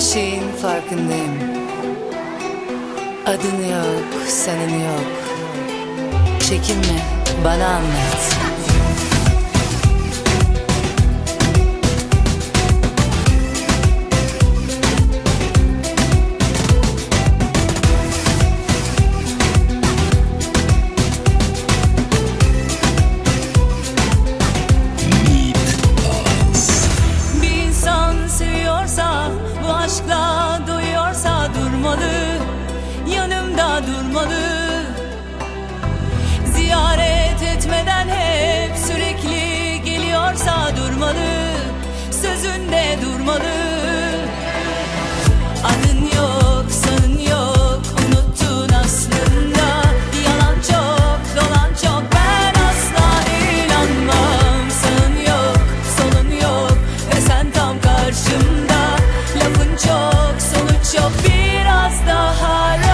şeyin farkındayım. Adın yok, senin yok. Çekinme, bana anlat. olmalı Ziyaret etmeden hep sürekli geliyorsa durmalı Sözünde durmalı Adın yok, sanın yok, unuttun aslında. Yalan çok, dolan çok, ben asla inanmam. Sanın yok, sonun yok ve sen tam karşımda. Lafın çok, sonuç yok, biraz daha rahat